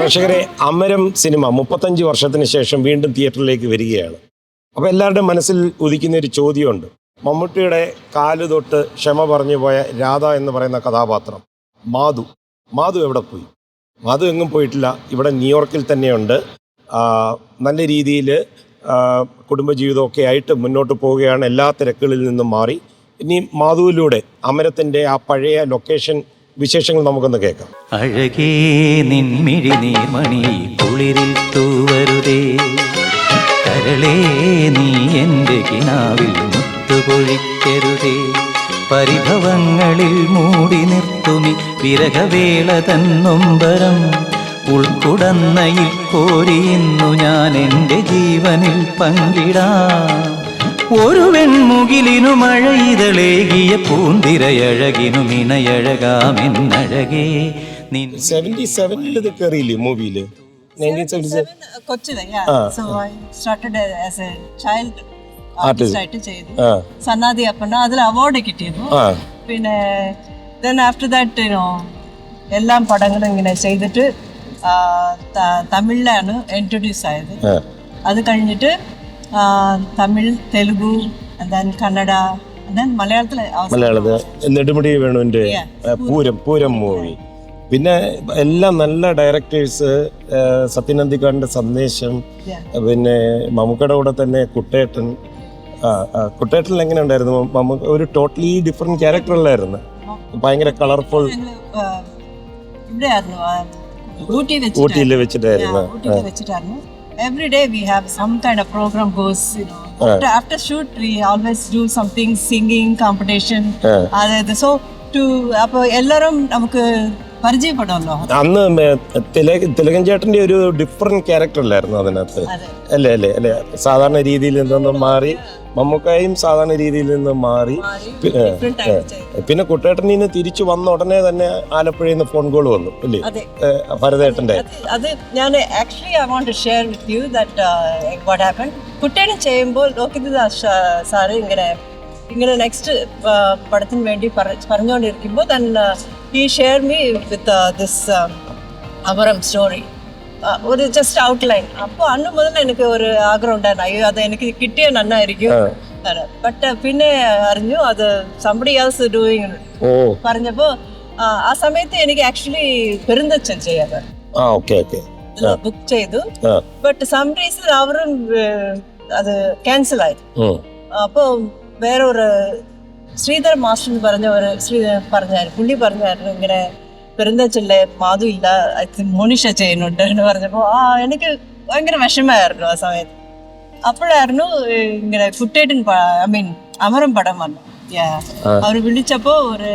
പ്രേക്ഷകരെ അമരം സിനിമ മുപ്പത്തഞ്ച് വർഷത്തിന് ശേഷം വീണ്ടും തിയേറ്ററിലേക്ക് വരികയാണ്. അപ്പോൾ എല്ലാവരുടെയും മനസ്സിൽ ഉദിക്കുന്ന ഒരു ചോദ്യമുണ്ട്. മമ്മൂട്ടിയുടെ കാലു തൊട്ട് ക്ഷമ പറഞ്ഞു പോയ രാധ എന്ന് പറയുന്ന കഥാപാത്രം മാധു. മാധു എവിടെ പോയി? മാധു എങ്ങും പോയിട്ടില്ല. ഇവിടെ ന്യൂയോർക്കിൽ തന്നെയുണ്ട്. നല്ല രീതിയിൽ കുടുംബജീവിതമൊക്കെ ആയിട്ട് മുന്നോട്ട് പോവുകയാണ്. എല്ലാ തിരക്കുകളിൽ നിന്നും മാറി. ഇനി മാധുവിലൂടെ അമരത്തിന്റെ ആ പഴയ ലൊക്കേഷൻ വിശേഷങ്ങൾ നമുക്കൊന്ന് കേൾക്കാം. അഴകേ നിൻമിഴി നീർമണി കുളിരിൽ തൂവരുതേ. കരളേ നീ എന്റെ കിനാവിൽ മുത്തുപൊഴിക്കരുതേ. പരിഭവങ്ങളിൽ മൂടി നിർത്തുമി വിരഹവേള തന്നൊമ്പരം ഉൾക്കുടന്നയിൽ കോരിയുന്നു ഞാൻ എന്റെ ജീവനിൽ പങ്കിടാം ഒരു വെൺമുകിലിനു മഴയിതളേകിയ പൂന്തിരയഴകിനു മിണയഴകാമെന്നഴകേ നിൻ സെവന്റി സെവനിൽ ഇത് കയറിയില്ലേ മൂവിയിൽ നയന്റീൻ സെവന്റി സെവൻ കൊച്ചിലെ so I started as a child Artist. Artist ആയിട്ട് ചെയ്തു ആ സന്നാദി അപ്പണ്ണ അതിൽ അവാർഡ് കിട്ടിയിരുന്നു ആ പിന്നെ ദെൻ ആഫ്റ്റർ ദാറ്റ് യുനോ എല്ലാം പടങ്ങളും ഇങ്ങനെ ചെയ്തിട്ട് ആ, ത- തമിഴിലാണ് ഇൻട്രൊഡ്യൂസ് ആയത് ആ അത് കഴിഞ്ഞിട്ട് ആ, തമിഴ് തെലുഗു ദെൻ കന്നഡ ദെൻ മലയാളത്തിൽ മലയാളത്തിൽ നെടുമുടി വേണുവിന്റെ Yeah. പൂരം പൂരം മൂവി പിന്നെ എല്ലാം നല്ല ഡയറക്ടേഴ്സ് സത്യനന്ദിക്കാടിന്റെ സന്ദേശം പിന്നെ മമ്മൂക്കയുടെ കൂടെ തന്നെ കുട്ടേട്ടൻ. ആ, എങ്ങനെ ഉണ്ടായിരുന്നു? മമ്മൂക്ക ഒരു ടോട്ടലി ഡിഫറെന്റ് ക്യാരക്ടർ അല്ലായിരുന്നു. ഭയങ്കര കളർഫുൾ ഊട്ടിയിൽ ആ, every day we have some kind of program goes, you know. Right. After, after, shoot, we always do something, singing competition. so to அப்போ எல்லாரும் நமக்கு പരിചയപ്പെടുമല്ലോ? അന്ന് തിലകൻ ചേട്ടന്റെ ഒരു ഡിഫറെന്റ് ക്യാരക്ടർ അല്ലായിരുന്നു അതിനകത്ത്. അതെ. അല്ലേ അല്ലേ അല്ലേ? സാധാരണ രീതിയിൽ നിന്നും മാറി മമ്മൂക്കായും സാധാരണ രീതിയിൽ നിന്ന് മാറി പിന്നെ കുട്ടേട്ടനിൽ നിന്ന് തിരിച്ചു വന്ന ഉടനെ തന്നെ ആലപ്പുഴയിൽ നിന്ന് ഫോൺ കോൾ വന്നു അല്ലേ അതെ. അത് ഞാൻ actually I want to share with you that what happen കുട്ടേനെ ചെയ്യുമ്പോൾ ലോകിതദാസ് സാറ് ഇങ്ങനെ ഇങ്ങനെ നെക്സ്റ്റ് പടത്തിന് വേണ്ടി പറഞ്ഞുകൊണ്ടിരിക്കുമ്പോൾ പറഞ്ഞുകൊണ്ടിരിക്കുമ്പോൾ ദൻ ഈ share me with this Amaram story ഒരു ജസ്റ്റ് ഔട്ട്ലൈൻ അപ്പോൾ അന്ന് മുതൽ എനിക്ക് ഒരു ആഗ്രഹം ഉണ്ടായിരുന്നു അയ്യോ അത് എനിക്ക് കിട്ടിയ നന്നായിരിക്കും ബട്ട് പിന്നെ അറിഞ്ഞു അത് സംബടി എൽസ് ഡൂയിങ് ഓ പറഞ്ഞപ്പോൾ ആ സമയത്ത് എനിക്ക് ആക്ച്വലി പെരുന്തച്ചൻ ചെയ്യാറ് ആ ഓക്കെ ഓക്കെ ബുക്ക് ചെയ്തു ആ ബട്ട് സം റീസൺ അവരും ഏഹ്, അത് ക്യാൻസൽ ആയി ഉം. അപ്പോൾ വേറെ ഒരു ശ്രീധർ മാസ്റ്റർ എന്ന് പറഞ്ഞ ഒരു ശ്രീധർ പറഞ്ഞായിരുന്നു. പുള്ളി പറഞ്ഞായിരുന്നു ഇങ്ങനെ പെരുന്തച്ചല്ലേ മാധു ഇല്ല മോനിഷ ചെയ്യുന്നുണ്ട് എന്ന് പറഞ്ഞപ്പോൾ ആ എനിക്ക് ഭയങ്കര വിഷമമായിരുന്നു ആ സമയത്ത്. അപ്പോഴായിരുന്നു ഇങ്ങനെ കുട്ടേട്ടൻ ഐ മീൻ അമരം പടം വന്നു. അവർ വിളിച്ചപ്പോ ഒരു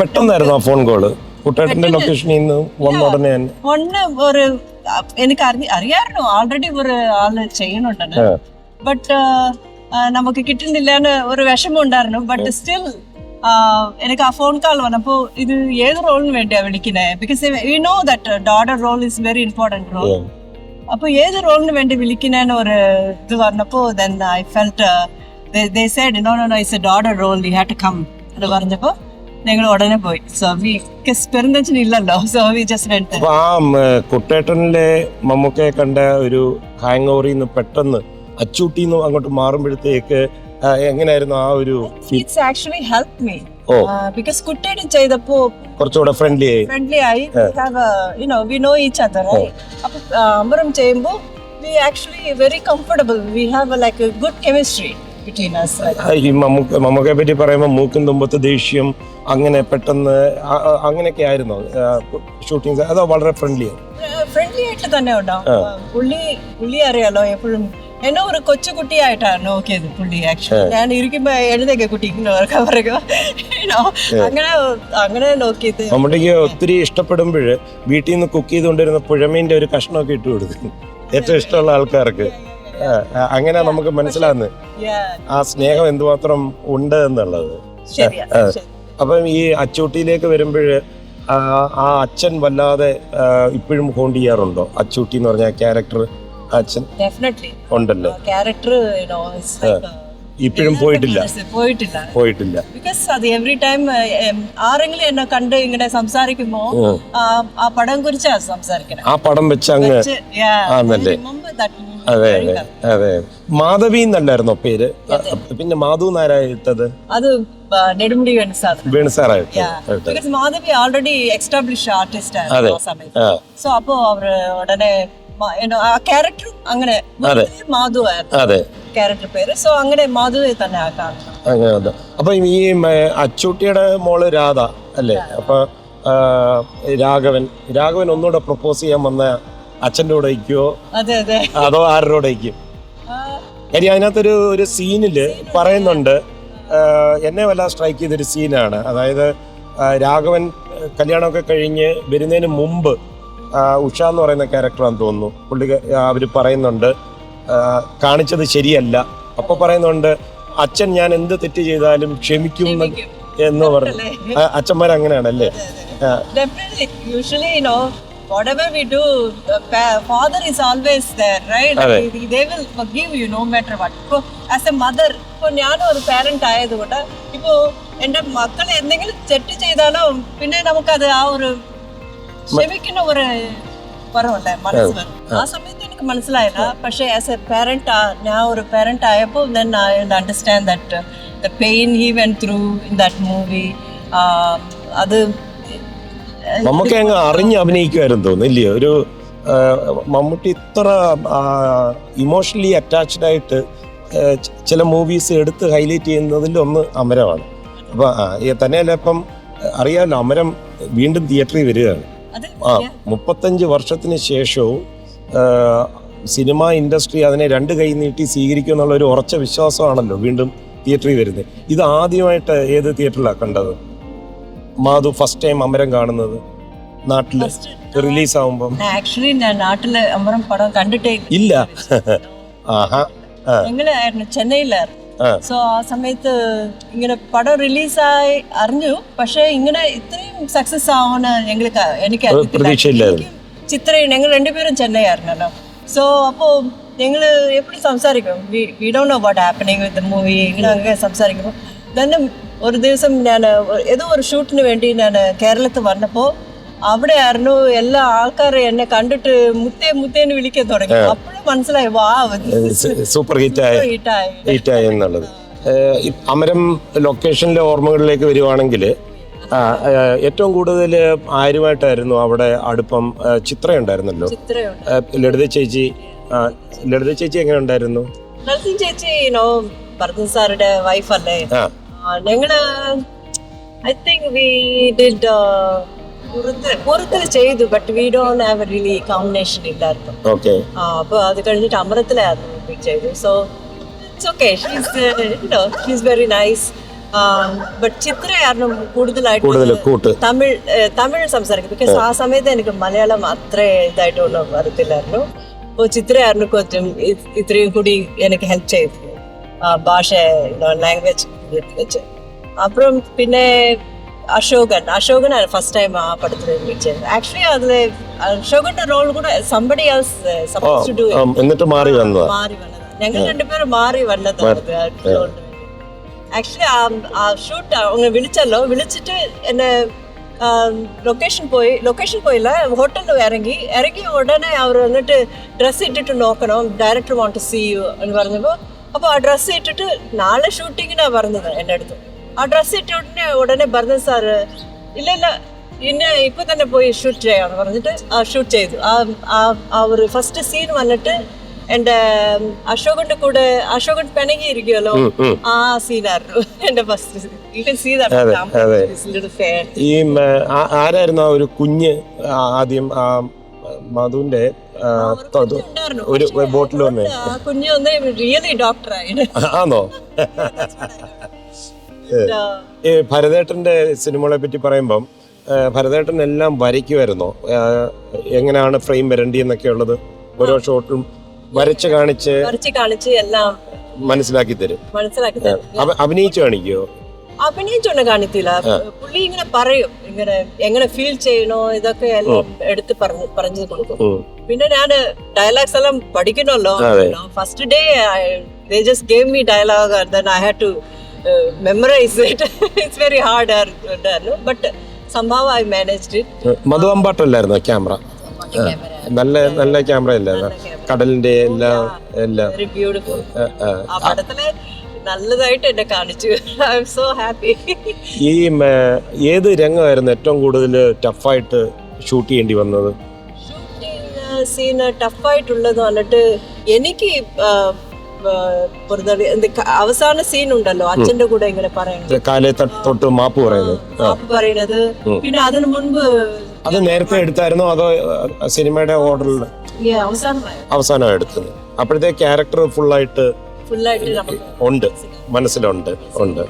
പെട്ടെന്നായിരുന്നു ആ ഫോൺ കോൾ. കുട്ടേട്ടന്റെ ലൊക്കേഷനിൽ നിന്ന് വന്ന ഉടനെ ഒന്ന് ഒരു എനിക്ക് അറിയായിരുന്നു ആൾറെഡി ഒരു ആൾ ചെയ്യുന്നുണ്ടെന്ന് ബട്ട് നമുക്ക് കിട്ടുന്നില്ല എന്ന് ഒരു വിഷമം ഉണ്ടായിരുന്നു ബട്ട് സ്റ്റിൽ എനിക്ക് ആ ഫോൺ കാൾ വന്നപ്പോൾ ഇത് ഏത് റോളിന് വേണ്ടിയാ വിളിക്കുന്നത് because you know that daughter role is very important role അപ്പൊ അപ്പോൾ ഏത് റോളിന് വേണ്ടി വിളിക്കുന്ന ഒരു ഇത് പറഞ്ഞപ്പോൾ then I felt they said no no no it's a daughter role you have to come എന്ന് പറഞ്ഞപ്പോൾ ഞങ്ങൾ ഉടനെ പോയി. സോ പെരുന്തച്ചൻ ഇല്ലല്ലോ. സോ വി ജസ്റ്റ് ആ കുട്ടേട്ടനിലെ മമ്മൂക്കയെ കണ്ട ഒരു ഹാങ് ഓവറിൽ നിന്ന് പെട്ടെന്ന് അച്ചൂട്ടിന്ന് അങ്ങോട്ട് മാറുമ്പോഴത്തേക്ക് എങ്ങനെയായിരുന്നു ആ ഒരു it's actually help me because കുട്ടിയുടെ ചെയ്തപ്പോ കുറച്ചുകൂടെ ഫ്രണ്ട്ലി ആയി. ഫ്രണ്ട്ലി ആയി. You know we know each other അപ്പൊ അമ്പരം ചെയ്യുമ്പോൾ we actually very comfortable we have like a good chemistry ഈ മമ്മൂക്ക മമ്മൂക്കയെ പറ്റി പറയുമ്പോൾ മൂക്കും തുമ്പത്ത് ദേഷ്യം അങ്ങനെ പെട്ടെന്ന് അങ്ങനെയൊക്കെ ആയിരുന്നു. ഷൂട്ടിങ് അതോ വളരെ ഫ്രണ്ട്ലി ഫ്രണ്ട്ലി ആയിട്ട് തന്നെ ഉണ്ടാവും. പുള്ളി പുള്ളി അറിയാലോ എപ്പോഴും എന്നെ ഒരു കൊച്ചു കുട്ടിയായിട്ടാണ് നോക്കിയത് പുള്ളി ആക്ച്വലി ഞാൻ ഇരിക്കുമ്പോ എഴുതൊക്കെ കുട്ടി അങ്ങനെ അങ്ങനെ നോക്കിയത്. മമ്മൂട്ടിക്ക് ഒത്തിരി ഇഷ്ടപ്പെടുമ്പോൾ വീട്ടിൽ നിന്ന് കുക്ക് ചെയ്തുകൊണ്ടിരുന്ന പുഴമീന്റെ ഒരു കഷ്ണമൊക്കെ ഇട്ട് കൊടുക്കും. ഏറ്റവും ഇഷ്ടമുള്ള ആൾക്കാർക്ക്. അങ്ങനെ നമുക്ക് മനസ്സിലാകുന്നത് ആ സ്നേഹം എന്തുമാത്രം ഉണ്ട് എന്നുള്ളത്. അപ്പം ഈ അച്ചൂട്ടിയിലേക്ക് വരുമ്പോൾ ആ അച്ഛൻ വല്ലാതെ ഇപ്പോഴും ഹോണ്ട് ചെയ്യാറുണ്ടോ? അച്ചൂട്ടി എന്ന് പറഞ്ഞ ക്യാരക്ടർ അച്ഛൻ Definitely. ഉണ്ടല്ലോ? ക്യാരക്ടർ uh, ഇപ്പോഴും പോയിട്ടില്ല. പോയിട്ടില്ല. പോയിട്ടില്ല. ബിക്കോസ് അത് എവറി ടൈം ആരെങ്കിലും എന്നെ കണ്ട് ഇങ്ങനെ സംസാരിക്കുമ്പോ ആ- പടം കുറിച്ചാ സംസാരിക്കണം. ആ പടം വെച്ച് അങ്ങ് ആണല്ലേ അതെ അതെ. അതെ. മാധവി എന്നല്ലായിരുന്നോ പേര്? പിന്നെ മാധു നാരായിട്ടത്? അത് Nedumudi Venu sir because Madhavi already establish artist. ആയിരുന്നു സോ അപ്പോ അവർ ഉടനെ ആ ക്യാരക്ടർ അങ്ങനെ അതെ. മാധു ആയിരുന്നു അതെ. ക്യാരക്ടർ പേര്. സോ അങ്ങനെ മാധുവെ തന്നെ ആക്കാം. അങ്ങനെ അത് അപ്പൊ ഈ അച്ചൂട്ടിയുടെ മോൾ രാധ അല്ലേ? അപ്പൊ രാഘവൻ. രാഘവൻ ഒന്നുകൂടെ പ്രപ്പോസ് ചെയ്യാൻ വന്ന അച്ഛന്റെ കൂടെ ഇരിക്കുവോ? അതെ ആരുടെ ഇരിക്കും? ആ, അതിനകത്തൊരു ഒരു സീനിൽ പറയുന്നുണ്ട് എന്നെ വല്ല സ്ട്രൈക്ക് ചെയ്തൊരു സീനാണ് അതായത് രാഘവൻ കല്യാണമൊക്കെ കഴിഞ്ഞ് വരുന്നതിന് മുമ്പ് ഉഷ എന്ന് പറയുന്ന ക്യാരക്ടറാന്ന് തോന്നുന്നു. പുള്ളി അവർ പറയുന്നുണ്ട് കാണിച്ചത് ശരിയല്ല. അപ്പൊ പറയുന്നുണ്ട് അച്ഛൻ ഞാൻ എന്ത് തെറ്റ് ചെയ്താലും ക്ഷമിക്കും എന്ന് പറഞ്ഞു. അച്ഛന്മാർ അങ്ങനെയാണല്ലേ? whatever we do, the father is always there, right? They- They will forgive you no matter what. ഇപ്പോൾ ആസ് എ മദർ ഇപ്പോൾ ഞാനും ഒരു പാരന്റ് ആയതുകൊണ്ട് ഇപ്പോൾ എന്റെ മക്കൾ എന്തെങ്കിലും തെറ്റ് ചെയ്താലും പിന്നെ നമുക്കത് ആ ഒരു ക്ഷമിക്കുന്ന ഒരു കുറവുണ്ട് മനസ്സിൽ ആ. സമയത്ത് എനിക്ക് മനസ്സിലായില്ല. പക്ഷേ ആസ് എ പാരന്റ് ഞാൻ ഒരു പാരന്റ് ആയപ്പോൾ then I understand that the pain he went through in that movie അത് നമുക്ക് അങ്ങ് അറിഞ്ഞ് അഭിനയിക്കുമായിരുന്നു തോന്നുന്നു ഇല്ലയോ? ഒരു മമ്മൂട്ടി ഇത്ര ഇമോഷണലി അറ്റാച്ച്ഡ് ആയിട്ട് ചില മൂവീസ് എടുത്ത് ഹൈലൈറ്റ് ചെയ്യുന്നതിൽ ഒന്ന് അമരമാണ്. അപ്പൊ തന്നെയല്ല ഇപ്പം അറിയാമല്ലോ അമരം വീണ്ടും തിയേറ്ററിൽ വരികയാണ്. ആ മുപ്പത്തഞ്ച് വർഷത്തിന് ശേഷവും സിനിമാ ഇൻഡസ്ട്രി അതിനെ രണ്ട് കൈ നീട്ടി സ്വീകരിക്കും എന്നുള്ള ഒരു ഉറച്ച വിശ്വാസമാണല്ലോ വീണ്ടും തിയേറ്ററിൽ വരുന്നത്. ഇത് ആദ്യമായിട്ട് ഏത് തിയേറ്ററിലാണ് കണ്ടത്? മാധു ഫസ്റ്റ് ടൈം അമരം കാണുന്നത് നാട്ടിൽ റിലീസ് ആവുമ്പം ആക്ച്വലി ഞാൻ നാട്ടിൽ അമരം പടം കണ്ടിട്ടേ ഇല്ല. ആഹാ. ഞങ്ങളായിരുന്നു ചെന്നൈയിലായിരുന്നു. സോ ആ സമയത്ത് ഇങ്ങനെ പടം റിലീസായി അറിഞ്ഞു. പക്ഷേ ഇങ്ങനെ ഇത്രയും സക്സസ് ആവുന്ന ഞങ്ങൾക്ക് എനിക്ക്. പ്രതീക്ഷയില്ലായിരുന്നു. ചിത്രയും ഞങ്ങൾ രണ്ടുപേരും ചെന്നൈ ആയിരുന്നല്ലോ. സോ അപ്പോൾ ഞങ്ങൾ എപ്പോഴും സംസാരിക്കും. We don't know what happening with movie ഇങ്ങനെ അങ്ങനെ സംസാരിക്കുമ്പോൾ തന്നെ ഒരു ദിവസം ഞാൻ ഏതോ ഒരു ഷൂട്ടിന് വേണ്ടി ഞാൻ കേരളത്തിൽ വന്നപ്പോൾ അവിടെ ആയിരുന്നു എല്ലാ ആൾക്കാരും എന്നെ കണ്ടിട്ട് മുത്തേ മുത്തേന്ന് വിളിക്കാൻ തുടങ്ങി. അപ്പോഴും മനസ്സിലായി വാ സൂപ്പർ ഹിറ്റായ ഹിറ്റായി എന്നുള്ളത്. അമരം ലൊക്കേഷനിലെ ഓർമ്മകളിലേക്ക് വരുവാണെങ്കിൽ ആ, ഏറ്റവും കൂടുതൽ ആരുമായിട്ടായിരുന്നു അവിടെ അടുപ്പം ചിത്ര ഏഹ് ലളിത ചേച്ചി ലളിത ചേച്ചി എങ്ങനെ ഉണ്ടായിരുന്നു? ലളിത ചേച്ചി നോ ഭരതൻ സാറുടെ വൈഫ് അല്ലേ? ഞങ്ങൾ ഐ തിങ്ക് വി ഡിഡ് ചെയ്തു but we don't have really combination ഇല്ലായിരുന്നു okay so it's okay she's you know she's very nice but ചിത്രയായിരുന്നു കൂടുതലായിട്ട് കൂട്ട്. തമിഴ് ഏഹ്, തമിഴ് സംസാരിക്കും. ബിക്കോസ് ആ സമയത്ത് എനിക്ക് മലയാളം അത്ര ഇതായിട്ടൊന്നും അറിയത്തില്ലായിരുന്നു. അപ്പോൾ ചിത്രയായിരുന്നു കൊച്ചും ഇത്രയും കൂടി എനിക്ക് ഹെൽപ്പ് ചെയ്തു. ആ ഭാഷ ലാംഗ്വേജ് വെച്ച്. അപ്പുറം പിന്നെ അശോകൻ അശോകനാണ് ഫസ്റ്റ് ടൈം ആ പടത്തിൽ വിളിച്ചത് ആക്ച്വലി അതില് അശോകന്റെ റോൾ കൂടെ somebody else suppose to do ആ, എന്നിട്ട് മാറി വന്നതാ മാറി വന്നതാണ് ഞങ്ങൾ രണ്ടുപേരും മാറി വന്നതാണ് ആക്ച്വലി ആ ഷൂട്ട് அவங்க വിളിച്ചല്ലോ വിളിച്ചിട്ട് എന്നെ ലൊക്കേഷൻ പോയി ലൊക്കേഷൻ പോയില്ല ഹോട്ടലിൽ ഇറങ്ങി ഇറങ്ങി ഉടനെ അവർ വന്നിട്ട് ഡ്രസ്സ് ഇട്ടിട്ട് നോക്കണം director want to see you എന്ന് പറഞ്ഞപ്പോൾ അപ്പോൾ ആ ഡ്രസ്സ് ഇട്ടിട്ട് നാളെ ഷൂട്ടിങ്ങിനാണ് പറഞ്ഞത് എൻ്റെ അടുത്ത് ആ ഡ്രസ്സ് ഇട്ട ഉടനെ ഉടനെ ഭരതൻ സാറ് ഇല്ല ഇല്ല പിന്നെ ഇപ്പൊ തന്നെ പോയി ഷൂട്ട് ചെയ്യാന്ന് പറഞ്ഞിട്ട് ആ ഷൂട്ട് ചെയ്തു. ആ ആ- ഒരു ഫസ്റ്റ് സീൻ വന്നിട്ട് എന്റെ അശോകന്റെ കൂടെ അശോകൻ പിണങ്ങി ഇരിക്കുമല്ലോ ആ സീനായിരുന്നു എന്റെ ഫസ്റ്റ് സീൻ ഈ ആരായിരുന്നു ആ ഒരു കുഞ്ഞ് ആദ്യം ആ മധുവിന്റെ ഒരു ബോട്ടിൽ വന്നേ. കുഞ്ഞു ഒന്ന് റിയലി ഡോക്ടറായി ആണോ? ഈ ഭരതേട്ടന്റെ സിനിമകളെ പറ്റി പറയുമ്പം ഭരതേട്ടൻ എല്ലാം വരയ്ക്കുമായിരുന്നോ എങ്ങനെയാണ് ഫ്രെയിം വരണ്ടി എന്നൊക്കെ ഉള്ളത്? ഓരോ ഷോട്ടും വരച്ച് കാണിച്ച് വരച്ച് കാണിച്ച് എല്ലാം മനസ്സിലാക്കി തരും. മനസ്സിലാക്കി തരും. അഭിനയിച്ചു കാണിക്കോ കാണിക്കുമോ അഭിനയിച്ചൊന്നും കാണിത്തില്ല. പുള്ളി ഇങ്ങനെ പറയും ഇങ്ങനെ എങ്ങനെ ഫീൽ ചെയ്യണോ ഇതൊക്കെ എല്ലാം എടുത്ത് പറഞ്ഞു പറഞ്ഞു കൊടുക്കും. പിന്നെ ഞാൻ ഡയലോഗ്സ് എല്ലാം പഠിക്കണമല്ലോ. First day they just gave me dialogue then I had to uh, memorize it. it's very hard, uh, done, but somehow I managed it. Camera? നല്ല നല്ല ക്യാമറ അല്ലായിരുന്നു? കടലിന്റെ എല്ലാം എല്ലാം. Very beautiful. ആ, ആ. ആ പടത്തിൽ നല്ലതായിട്ട് എന്നെ കാണിച്ചു. ഐ എം സോ ഹാപ്പി ഈ മ, ഏത് രംഗമായിരുന്നു ഏറ്റവും കൂടുതൽ ടഫായിട്ട് ഷൂട്ട് ചെയ്യേണ്ടി വന്നത്? സീന് ടഫായിട്ടുള്ളത് വന്നിട്ട് എനിക്ക് ആ, അവസാന സീൻ ഉണ്ടല്ലോ അച്ഛന്റെ കൂടെ ഇങ്ങനെ പറയുന്നത് തൊട്ട് മാപ്പ് പറയുന്നത്. മാപ്പ് പറയുന്നത് പിന്നെ അതിനു മുൻപ് അത് നേരത്തെ എടുത്തായിരുന്നോ അതോ സിനിമയുടെ ഓർഡറിൽ അവസാനം എടുത്തത്. അപ്പോഴത്തെ ക്യാരക്ടർ ഫുൾ ആയിട്ട് ഉണ്ട്. മനസ്സിലുണ്ട്. ഉണ്ട്.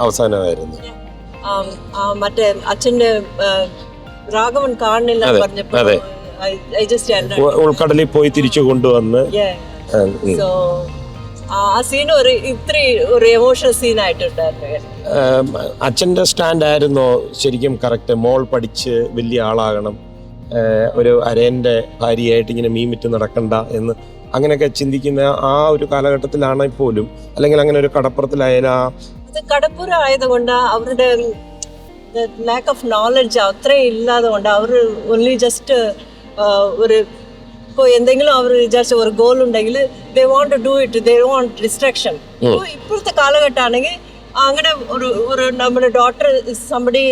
അവസാനമായിരുന്നു. മറ്റേ അച്ഛന്റെ രാഘവൻ കാണുന്നില്ല അതെ, പറഞ്ഞപ്പോ ഉൾക്കടലിൽ പോയി തിരിച്ചു കൊണ്ടുവന്ന്. സോ ആ സീൻ ഒരു ഇത്ര ഒരു എമോഷണൽ സീൻ ആയിട്ടുണ്ടായിരുന്നു. അച്ഛന്റെ സ്റ്റാൻഡ് ആയിരുന്നോ ശരിക്കും കറക്റ്റ് മോൾ പഠിച്ച് വലിയ ആളാകണം. ഒരു അരയന്റെ ഭാര്യയായിട്ട് ഇങ്ങനെ മീൻ വിറ്റ് നടക്കണ്ട എന്ന് അങ്ങനെയൊക്കെ ചിന്തിക്കുന്ന ആ ഒരു കാലഘട്ടത്തിലാണെങ്കിൽ പോലും അല്ലെങ്കിൽ അങ്ങനെ ഒരു കടപ്പുറത്തിലായാലും ആ കടപ്പുര ആയതുകൊണ്ട് അവരുടെ ലാക്ക് ഓഫ് നോളജ് അത്രയും ഇല്ലാതെ കൊണ്ട് അവർ ഓൺലി ജസ്റ്റ് ഒരു ഇപ്പോൾ എന്തെങ്കിലും അവർ വിചാരിച്ച ഒരു ഗോൾ ഉണ്ടെങ്കിൽ they want to do it they want destruction ഇപ്പോഴത്തെ കാലഘട്ടമാണെങ്കിൽ അങ്ങനെ ഒരു ഒരു നമ്മുടെ daughter somebody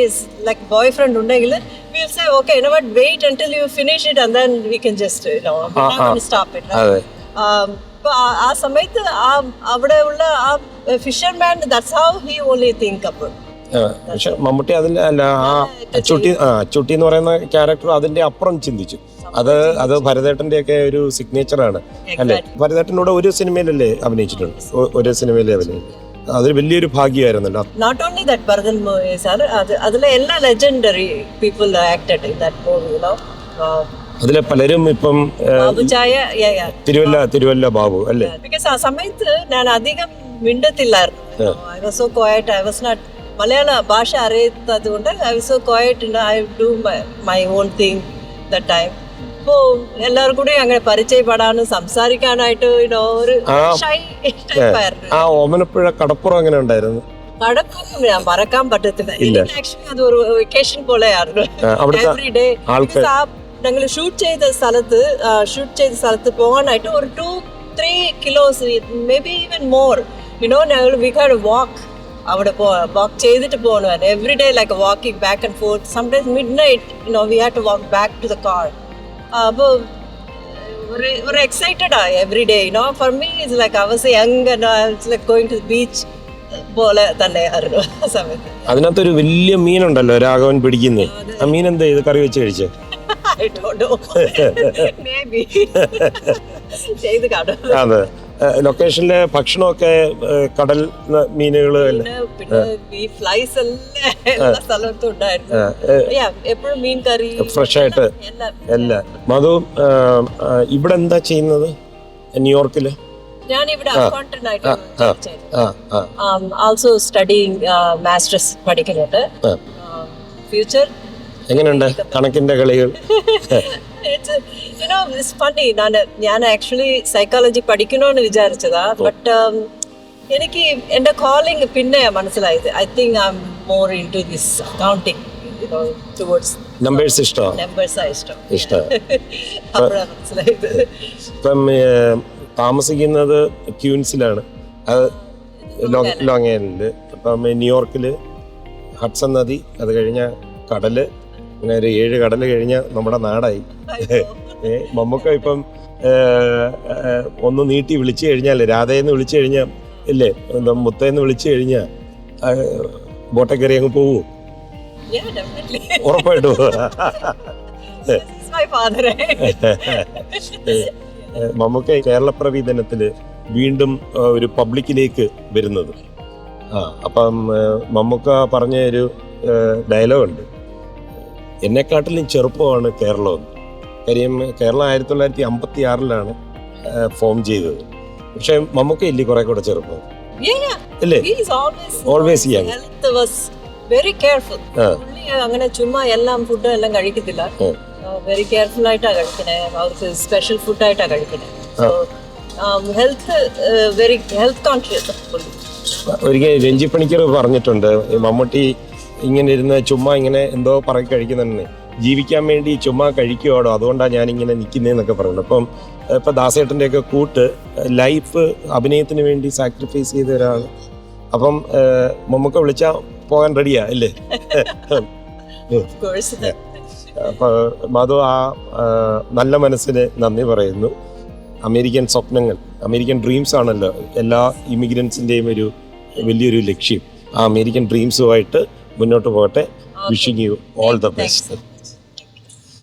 like boyfriend ഉണ്ടെങ്കിൽ will say okay no but wait until you finish it and then we can just stop it അപ്പോൾ അപ്പൊ ആ- സമയത്ത് ആ അവിടെ ഉള്ള ആ fisherman that's how he only think അപ്പോൾ പക്ഷെ മമ്മൂട്ടി അതിൽ അല്ല ആ അച്ചുട്ടി ആ അച്ചുട്ടി എന്ന് പറയുന്ന ക്യാരക്ടർ അതിന്റെ അപ്പുറം ചിന്തിച്ചു. അത് അത് ഭരതേട്ടന്റെ ഒക്കെ ഒരു സിഗ്നേച്ചറാണ് അല്ലേ? ഭരതേട്ടനോട് ഒരു സിനിമയിലല്ലേ അഭിനയിച്ചിട്ടുണ്ട് ഒരു സിനിമയിലേ അഭിനയിച്ചു അതൊരു വലിയൊരു ഭാഗ്യമായിരുന്നല്ലോ. Not only that Bharathan sir അത് അതിലെ എല്ലാ legendary people acted in that movie no അതിലെ പലരും ഇപ്പം തിരുവല്ല തിരുവല്ല ബാബു അല്ലേ? ബിക്കോസ് ആ സമയത്ത് ഞാൻ അധികം മിണ്ടത്തില്ലായിരുന്നു. I was so quiet I was not Malayala ഭാഷ അറിയാത്തത് കൊണ്ട് I so quiet I do my own thing the time അപ്പോൾ എല്ലാവർക്കും കൂടി അങ്ങനെ പരിചയപ്പെടാനും സംസാരിക്കാനായിട്ട് ഒരു ഷൈ ടൈപ്പായിരുന്നു ആ ഓമനപ്പുഴ കടപ്പുറം അങ്ങനെ ഉണ്ടായിരുന്നു? കടപ്പുറം ഞാൻ മറക്കാൻ പറ്റത്തില്ല. എനിക്ക് ആക്ച്വലി അത് ഒരു വെക്കേഷൻ പോലെയായിരുന്നു. എവറി ഡേ ഞങ്ങൾ ഷൂട്ട് ചെയ്ത സ്ഥലത്ത് ഷൂട്ട് ചെയ്ത സ്ഥലത്ത് പോകാനായിട്ട് ഒരു two three kilos may be even more you know ഞങ്ങൾ വി ഹാഡ് വാക്ക് അവിടെ പോ വാക്ക് ചെയ്തിട്ട് പോകണമായിരുന്നു every day like walking back and forth sometimes mid night you know we have to walk back to the car അപ്പോൾ ഒരു ഒരു excited ആ every day you know for me is like I was young like going to beach പോലെ തന്നെയായിരുന്നു ആ സമയത്ത്. അതിനകത്തൊരു വലിയ മീനുണ്ടല്ലോ രാഘവൻ പിടിക്കുന്നേ. ആ മീൻ എന്താ ഇത് കറി വെച്ച് കഴിച്ചേ? I don't know. Maybe. ചെയ്ത് കാണും. അതെ. ലൊക്കേഷനിലെ ഭക്ഷണമൊക്കെ കടൽ മീനുകൾ എപ്പോഴും മീൻ കറി ഫ്രഷ് ആയിട്ട്. എല്ലാം മധു ഇവിടെ എന്താ ചെയ്യുന്നത്? ന്യൂയോർക്കിൽ? ഞാൻ ഇവിടെ അക്കൗണ്ടന്റ് ആയിട്ട് ആൾസോ സ്റ്റഡിങ് മാസ്റ്റേഴ്സ് പഠിക്കുന്നുണ്ട്. ഫ്യൂച്ചർ എങ്ങനെയുണ്ട്? കണക്കിന്റെ കളികൾ? യുനോ ഇറ്റ്സ് ഫണ്ണി ഞാൻ ഞാൻ ആക്ച്വലി സൈക്കോളജി പഠിക്കണമെന്ന് വിചാരിച്ചതാ ബട്ട് എനിക്ക് എന്റെ കോളിംഗ് പിന്നെ മനസ്സിലായത്. I think I am more into this accounting towards numbers ഇഷ്ടമാണ് നമ്പേഴ്സാണ് ഇഷ്ടം. ഇഷ്ടം. അപ്പോഴാണ് മനസ്സിലായത്. ഇപ്പം ഏ, താമസിക്കുന്നത് ക്യൂൻസിലാണ്. അത് ലോങ് ലോങ് ഐലൻഡ് അപ്പം ന്യൂയോർക്കിൽ ഹഡ്സൺ നദി അത് കഴിഞ്ഞ കടൽ അങ്ങനെ ഒരു ഏഴ് കടൽ കഴിഞ്ഞ നമ്മുടെ നാടായി. മമ്മൂക്ക ഇപ്പം ഒന്ന് നീട്ടി വിളിച്ചു കഴിഞ്ഞാൽ രാധയെന്ന് വിളിച്ചു കഴിഞ്ഞാൽ ഇല്ലേ? എന്താ മുത്തേന്ന് വിളിച്ചു കഴിഞ്ഞാൽ ബോട്ടെ കയറി അങ്ങ് പോവൂ. ഉറപ്പായിട്ട് മമ്മൂക്ക കേരളപ്പിറവി ദിനത്തിൽ വീണ്ടും ഒരു പബ്ലിക്കിലേക്ക് വരുന്നത്. ആ അപ്പം മമ്മുക്ക പറഞ്ഞ ഒരു ഡയലോഗുണ്ട്. എന്നെക്കാട്ടിലും ചെറുപ്പമാണ് കേരളം എന്ന്. കാര്യം കേരളം ആയിരത്തി തൊള്ളായിരത്തി അമ്പത്തി ആറിലാണ് ഫോം ചെയ്തത്. പക്ഷെ മമ്മൂക്ക ഇല്ലേ കുറെ കൂടെ ചെറുപ്പം. അല്ലേ ഓൾവേസ് careful. ആ. പുള്ളി അങ്ങനെ ചുമ്മാ എല്ലാം ഫുഡ് എല്ലാം കഴിക്കത്തില്ല. വെരി കെയർഫുൾ ആയിട്ടാ കഴിക്കണേ. അവർക്ക് സ്പെഷ്യൽ ഫുഡ് ആയിട്ടാ കഴിക്കണേ. ഹെൽത്ത് വെരി ഹെൽത്ത് കോൺഷ്യസ് ഒരിക്കൽ രഞ്ജി പണിക്കർ പറഞ്ഞിട്ടുണ്ട് മമ്മൂട്ടി ഇങ്ങനെ ഇരുന്ന് ചുമ്മാ ഇങ്ങനെ എന്തോ പറക്കി കഴിക്കുന്നുണ്ട് ജീവിക്കാൻ വേണ്ടി ചുമ്മാ കഴിക്കുവാടോ അതുകൊണ്ടാണ് ഞാനിങ്ങനെ നിൽക്കുന്നതെന്നൊക്കെ പറയുന്നത്. അപ്പം ഇപ്പൊ ദാസേട്ടന്റെ ഒക്കെ കൂട്ട് ലൈഫ് അഭിനയത്തിന് വേണ്ടി സാക്രിഫൈസ് ചെയ്ത ഒരാൾ അപ്പം മമ്മക്ക വിളിച്ചാൽ പോകാൻ റെഡിയാ അല്ലേ? കോഴ്സ് അപ്പൊ മധു ആ ആ, നല്ല മനസ്സിന് നന്ദി പറയുന്നു. അമേരിക്കൻ സ്വപ്നങ്ങൾ അമേരിക്കൻ ഡ്രീംസ് ആണല്ലോ എല്ലാ ഇമിഗ്രൻസിന്റെയും ഒരു വലിയൊരു ലക്ഷ്യം. ആ അമേരിക്കൻ ഡ്രീംസുമായിട്ട് മുന്നോട്ട് പോകട്ടെ. Wishing you all the best